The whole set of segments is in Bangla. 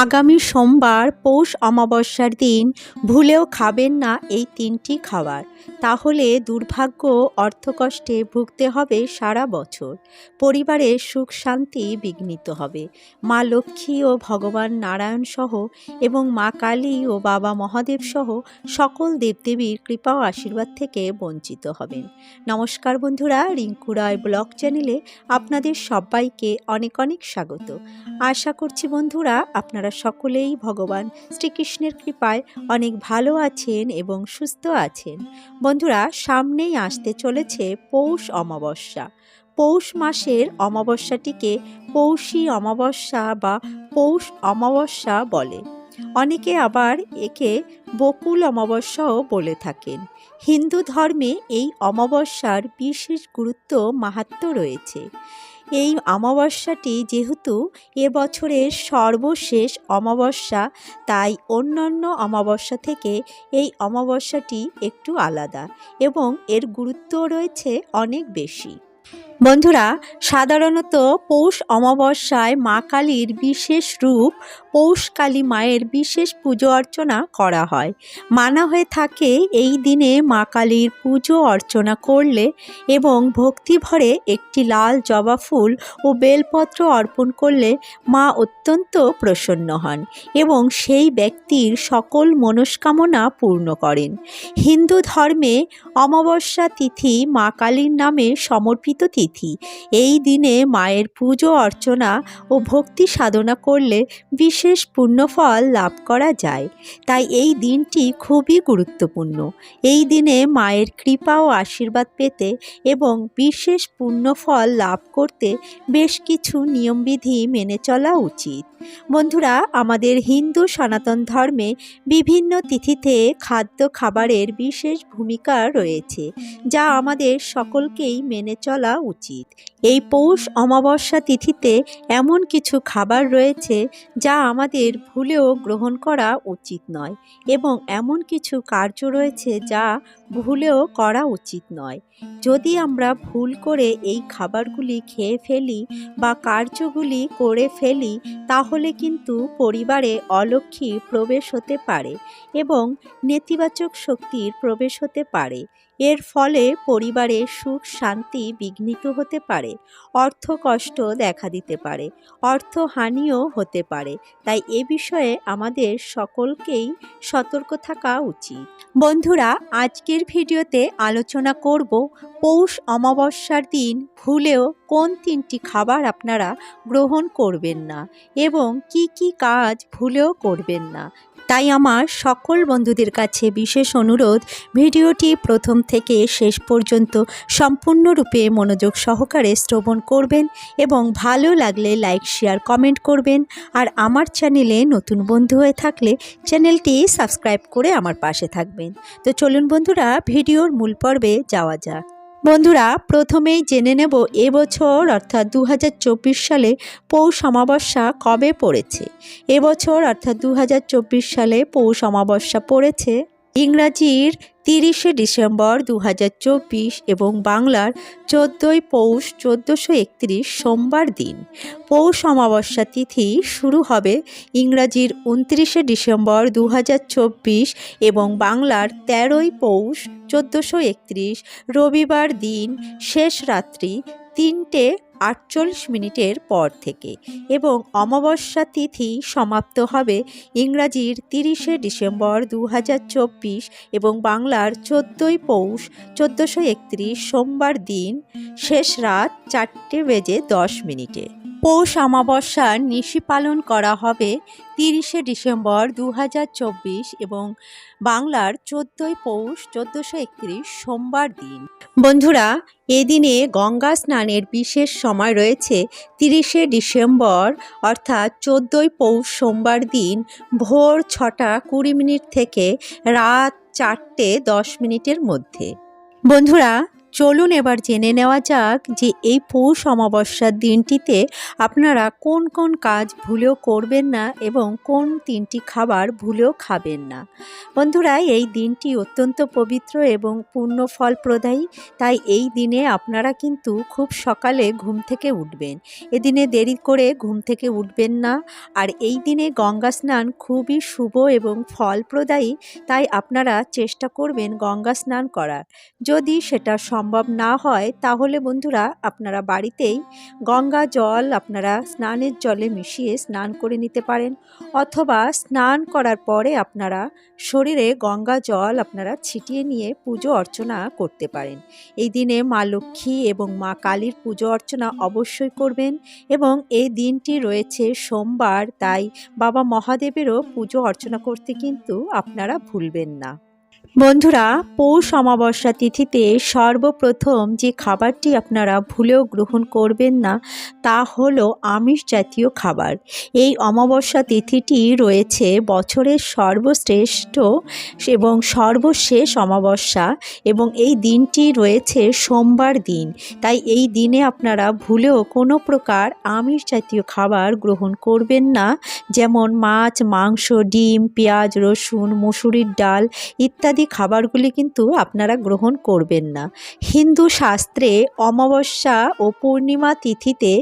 আগামী সোমবার পৌষ অমাবস্যার দিন ভুলেও খাবেন না এই তিনটি খাবার। তাহলে দুর্ভাগ্য, অর্থকষ্টে ভুগতে হবে সারা বছর। পরিবারের সুখ, শান্তি বিঘ্নিত হবে। মা লক্ষ্মী ও ভগবান নারায়ণ সহ এবং মা কালী ও বাবা মহাদেব সহ সকল দেবদেবীর কৃপা ও আশীর্বাদ থেকে বঞ্চিত হবেন। নমস্কার বন্ধুরা, রিঙ্কু রায় ব্লগ চ্যানেলে আপনাদের সবাইকে অনেক অনেক স্বাগত। আশা করছি বন্ধুরা আপনারা সকলেই ভগবান শ্রীকৃষ্ণের কৃপায় অনেক ভালো আছেন এবং সুস্থ আছেন। বন্ধুরা, সামনেই আসতে চলেছে পৌষ অমাবস্যা। পৌষ মাসের অমাবস্যাটিকে পৌষী অমাবস্যা বা পৌষ অমাবস্যা বলে। অনেকে আবার একে বকুল অমাবস্যাও বলে থাকেন। হিন্দু ধর্মে এই অমাবস্যার বিশেষ গুরুত্ব মাহাত্ম্য রয়েছে। এই অমাবস্যাটি যেহেতু এবছরের সর্বশেষ অমাবস্যা, তাই অন্যান্য অমাবস্যা থেকে এই অমাবস্যাটি একটু আলাদা এবং এর গুরুত্ব রয়েছে অনেক বেশি। বন্ধুরা, সাধারণত পৌষ অমাবস্যায় মা কালীর বিশেষ রূপ, পৌষ কালী মায়ের বিশেষ পুজো অর্চনা করা হয়। মানা হয়ে থাকে এই দিনে মা কালীর পুজো অর্চনা করলে এবং ভক্তিভরে একটি লাল জবা ফুল ও বেলপত্র অর্পণ করলে মা অত্যন্ত প্রসন্ন হন এবং সেই ব্যক্তির সকল মনস্কামনা পূর্ণ করেন। হিন্দু ধর্মে অমাবস্যা তিথি মা কালীর নামে সমর্পিত তিথি। এই দিনে মায়ের পুজো, অর্চনা ও ভক্তি সাধনা করলে বিশেষ পুণ্যফল লাভ করা যায়। তাই এই দিনটি খুবই গুরুত্বপূর্ণ। এই দিনে মায়ের কৃপা ও আশীর্বাদ পেতে এবং বিশেষ পুণ্যফল লাভ করতে বেশ কিছু নিয়মবিধি মেনে চলা উচিত। বন্ধুরা, আমাদের হিন্দু সনাতন ধর্মে বিভিন্ন তিথিতে খাদ্য খাবারের বিশেষ ভূমিকা রয়েছে, যা আমাদের সকলকেই মেনে চলা উচিত। এই পৌষ অমাবস্যা তিথিতে এমন কিছু খাবার রয়েছে যা আমাদের ভুলেও গ্রহণ করা উচিত নয় এবং এমন কিছু কার্য রয়েছে যা ভুলেও করা উচিত নয়। যদি আমরা ভুল করে এই খাবারগুলি খেয়ে ফেলি বা কার্যগুলি করে ফেলি, তাহলে কিন্তু পরিবারে অলক্ষী প্রবেশ হতে পারে এবং নেতিবাচক শক্তির প্রবেশ হতে পারে। এর ফলে পরিবারে সুখ, শান্তি, বিঘ্নিত হতে পারে, অর্থ কষ্ট দেখা দিতে পারে অর্থহানিও হতে পারে। তাই এ বিষয়ে আমাদের সকলকেই সতর্ক থাকা উচিত। বন্ধুরা, আজকের ভিডিওতে আলোচনা করব পৌষ অমাবস্যার দিন ভুলেও কোন তিনটি খাবার আপনারা গ্রহণ করবেন না এবং কি কি কাজ ভুলেও করবেন না। তাই আমার সকল বন্ধুদের কাছে বিশেষ অনুরোধ, ভিডিওটি প্রথম থেকে শেষ পর্যন্ত সম্পূর্ণরূপে মনোযোগ সহকারে শ্রবণ করবেন এবং ভালো লাগলে লাইক, শেয়ার, কমেন্ট করবেন। আর আমার চ্যানেলে নতুন বন্ধু হয়ে থাকলে চ্যানেলটি সাবস্ক্রাইব করে আমার পাশে থাকবেন। তো চলুন বন্ধুরা, ভিডিওর মূল পর্বে যাওয়া যাক। বন্ধুরা, প্রথমেই জেনে নেব এবছর অর্থাৎ দু হাজার চব্বিশ সালে পৌষ অমাবস্যা কবে পড়েছে? এবছর অর্থাৎ দু হাজার চব্বিশ সালে পৌষ অমাবস্যা পড়েছে। ইংরাজির তিরিশে ডিসেম্বর দু হাজার চব্বিশ এবং বাংলার চোদ্দোই পৌষ চোদ্দোশো একত্রিশ সোমবার দিন। পৌষ অমাবস্যা তিথি শুরু হবে ইংরাজির উনত্রিশে ডিসেম্বর দু হাজার চব্বিশ এবং বাংলার তেরোই পৌষ চোদ্দোশো রবিবার দিন শেষ রাত্রি তিনটে আটচল্লিশ মিনিটের পর থেকে এবং অমাবস্যা তিথি সমাপ্ত হবে ইংরাজির তিরিশে ডিসেম্বর দু হাজার চব্বিশ এবং বাংলার চোদ্দোই পৌষ চোদ্দোশো সোমবার দিন শেষ রাত চারটে বেজে দশ মিনিটে। পৌষ অমাবস্যার নিশি পালন করা হবে তিরিশে ডিসেম্বর দু হাজার চব্বিশ এবং বাংলার চোদ্দোই পৌষ চোদ্দোশো একত্রিশ সোমবার দিন। বন্ধুরা, এদিনে গঙ্গা স্নানের বিশেষ সময় রয়েছে তিরিশে ডিসেম্বর, অর্থাৎ চোদ্দোই পৌষ সোমবার দিন ভোর ছটা কুড়ি মিনিট থেকে রাত চারটে দশ মিনিটের মধ্যে। বন্ধুরা চলুন এবার জেনে নেওয়া যাক যে এই পৌষ অমাবস্যার দিনটিতে আপনারা কোন কোন কাজ ভুলেও করবেন না এবং কোন তিনটি খাবার ভুলেও খাবেন না। বন্ধুরা, এই দিনটি অত্যন্ত পবিত্র এবং পূর্ণ ফলপ্রদায়ী, তাই এই দিনে আপনারা কিন্তু খুব সকালে ঘুম থেকে উঠবেন। এদিনে দেরি করে ঘুম থেকে উঠবেন না, আর এই দিনে গঙ্গা স্নান খুবই শুভ এবং ফলপ্রদায়ী, তাই আপনারা চেষ্টা করবেন গঙ্গা স্নান করার। যদি সেটা সম্ভব না হয়, তাহলে বন্ধুরা আপনারা বাড়িতেই গঙ্গা জল আপনারা স্নানের জলে মিশিয়ে স্নান করে নিতে পারেন অথবা স্নান করার পরে আপনারা শরীরে গঙ্গা জল আপনারা ছিটিয়ে নিয়ে পুজো অর্চনা করতে পারেন। এই দিনে মা লক্ষ্মী এবং মা কালীর পুজো অর্চনা অবশ্যই করবেন এবং এই দিনটি রয়েছে সোমবার, তাই বাবা মহাদেবেরও পুজো অর্চনা করতে কিন্তু আপনারা ভুলবেন না। বন্ধুরা পৌষ অমাবস্যা তিথিতে সর্বপ্রথম যে খাবারটি আপনারা ভুলেও গ্রহণ করবেন না তা হলো আমিষ জাতীয় খাবার। এই অমাবস্যা তিথিটি রয়েছে বছরের সর্বশ্রেষ্ঠ এবং সর্বশেষ অমাবস্যা এবং এই দিনটি রয়েছে সোমবার দিন। তাই এই দিনে আপনারা ভুলেও কোনো প্রকার আমিষ জাতীয় খাবার গ্রহণ করবেন না। যেমন মাছ, মাংস, ডিম, পেঁয়াজ, রসুন, মুসুরির ডাল ইত্যাদি খাবারগুলি কিন্তু আপনারা গ্রহণ করবেন না। হিন্দু শাস্ত্রে অমাবস্যা ও পূর্ণিমা তিথিতে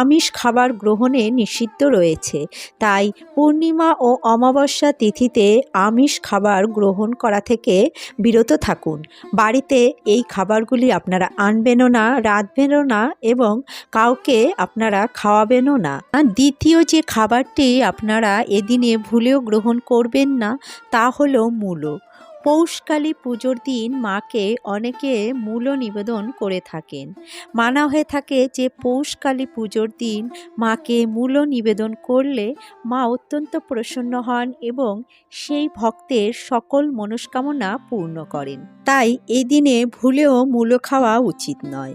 আমিষ খাবার গ্রহণে নিষিদ্ধ রয়েছে। তাই পূর্ণিমা ও অমাবস্যা তিথিতে আমিষ খাবার গ্রহণ করা থেকে বিরত থাকুন। বাড়িতে এই খাবারগুলি আপনারা আনবেনও না, রাঁধবেনও না এবং কাউকে আপনারা খাওয়াবেনও না। দ্বিতীয় যে খাবারটি আপনারা এদিনে ভুলেও গ্রহণ করবেন না, তা হলো মূলো। পৌষকালী পুজোর দিন মাকে অনেকে মূল নিবেদন করে থাকেন। মানা হয়ে থাকে যে পৌষকালী পুজোর দিন মাকে মূল নিবেদন করলে মা অত্যন্ত প্রসন্ন হন এবং সেই ভক্তের সকল মনস্কামনা পূর্ণ করেন। তাই এই দিনে ভুলেও মূল্য খাওয়া উচিত নয়।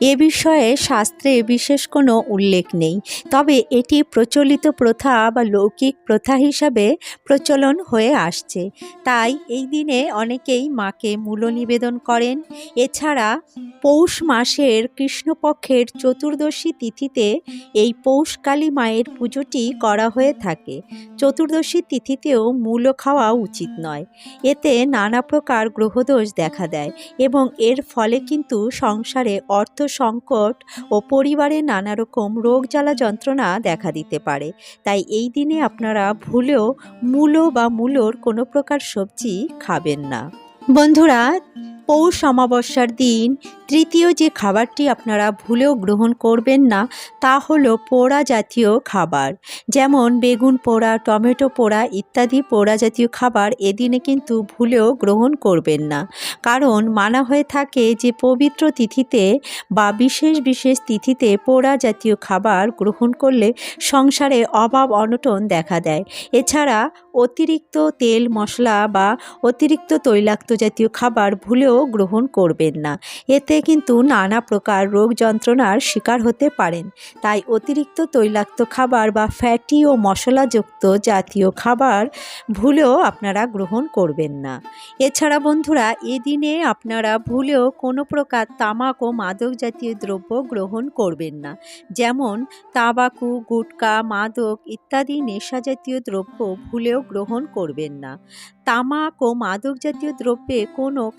এ বিষয়ে শাস্ত্রে বিশেষ কোনো উল্লেখ নেই, তবে এটি প্রচলিত প্রথা বা লৌকিক প্রথা হিসাবে প্রচলন হয়ে আসছে। তাই এই দিনে অনেকেই মাকে মূল্য নিবেদন করেন। এছাড়া পৌষ মাসের কৃষ্ণপক্ষের চতুর্দশী তিথিতে এই পৌষকালী মায়ের পুজোটি করা হয়ে থাকে। চতুর্দশী তিথিতেও মূল্য খাওয়া উচিত নয়। এতে নানা প্রকার গ্রহদোষ দেখা দেয় এবং এর ফলে কিন্তু সংসারে অর্থ সংকট ও পরিবারে নানা রকম রোগ জ্বালা যন্ত্রণা দেখা দিতে পারে। তাই এই দিনে আপনারা ভুলেও মূলো বা মূলোর কোনো প্রকার সবজি খাবেন না। বন্ধুরা পৌষ অমাবস্যার দিন, তৃতীয় যে খাবারটি আপনারা ভুলেও গ্রহণ করবেন না, তা হলো পোড়া জাতীয় খাবার। যেমন বেগুন পোড়া, টমেটো পোড়া ইত্যাদি পোড়া জাতীয় খাবার এদিনে কিন্তু ভুলেও গ্রহণ করবেন না। কারণ মানা হয়ে থাকে যে পবিত্র তিথিতে বা বিশেষ বিশেষ তিথিতে পোড়া জাতীয় খাবার গ্রহণ করলে সংসারে অভাব অনটন দেখা দেয়। এছাড়া অতিরিক্ত তেল মশলা বা অতিরিক্ত তৈলাক্ত জাতীয় খাবার ভুলেও গ্রহণ করবেন না। এতে কিন্তু নানা প্রকার রোগ যন্ত্রণার শিকার হতে পারেন। তাই অতিরিক্ত তৈলাক্ত খাবার বা ফ্যাটি ও মশলাযুক্ত জাতীয় খাবার ভুলেও আপনারা গ্রহণ করবেন না। এছাড়া বন্ধুরা, এদিনে আপনারা ভুলেও কোনো প্রকার তামাক ও মাদক জাতীয় দ্রব্য গ্রহণ করবেন না। যেমন তাবাকু, গুটকা, মাদক ইত্যাদি নেশা জাতীয় দ্রব্য ভুলেও গ্রহণ করবেন না। তামাক ও মাদক জাতীয় দ্রব্যে কোনো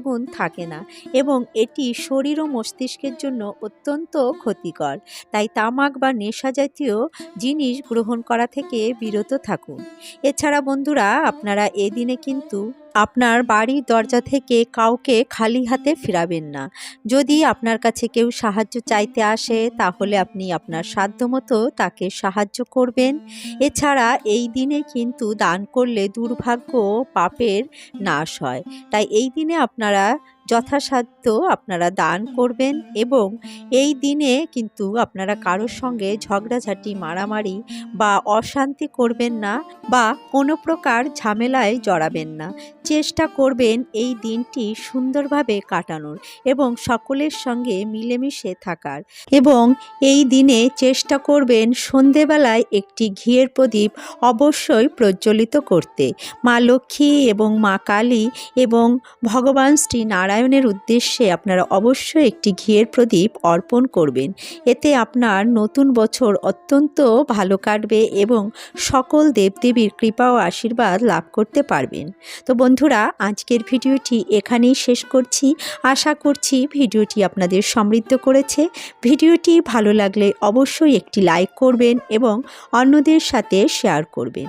খাদ্যগুণ থাকে না এবং এটি শরীর ও মস্তিষ্কের জন্য অত্যন্ত ক্ষতিকর। তাই তামাক বা নেশা জাতীয় জিনিস গ্রহণ করা থেকে বিরত থাকুন। এছাড়া বন্ধুরা, আপনারা এদিনে কিন্তু আপনার বাড়ির দরজা থেকে কাউকে খালি হাতে ফিরাবেন না। যদি আপনার কাছে কেউ সাহায্য চাইতে আসে, তাহলে আপনি আপনার সাধ্যমতো তাকে সাহায্য করবেন। এছাড়া এই দিনে কিন্তু দান করলে দুর্ভাগ্য পাপের নাশ হয়। তাই এই দিনে আপনারা যথাসাধ্য আপনারা দান করবেন এবং এই দিনে কিন্তু আপনারা কারোর সঙ্গে ঝগড়াঝাটি, মারামারি বা অশান্তি করবেন না বা কোনো প্রকার ঝামেলায় জড়াবেন না। চেষ্টা করবেন এই দিনটি সুন্দরভাবে কাটানোর এবং সকলের সঙ্গে মিলেমিশে থাকার। এবং এই দিনে চেষ্টা করবেন সন্ধেবেলায় একটি ঘিয়ের প্রদীপ অবশ্যই প্রজ্বলিত করতে। মা লক্ষ্মী এবং মা কালী এবং ভগবান শ্রী নারায়ণ নারায়ণের উদ্দেশ্যে আপনারা অবশ্যই একটি ঘিয়ের প্রদীপ অর্পণ করবেন। এতে আপনার নতুন বছর অত্যন্ত ভালো কাটবে এবং সকল দেবদেবীর কৃপা ও আশীর্বাদ লাভ করতে পারবেন। তো বন্ধুরা, আজকের ভিডিওটি এখানেই শেষ করছি। আশা করছি ভিডিওটি আপনাদের সমৃদ্ধ করেছে। ভিডিওটি ভালো লাগলে অবশ্যই একটি লাইক করবেন এবং অন্যদের সাথে শেয়ার করবেন।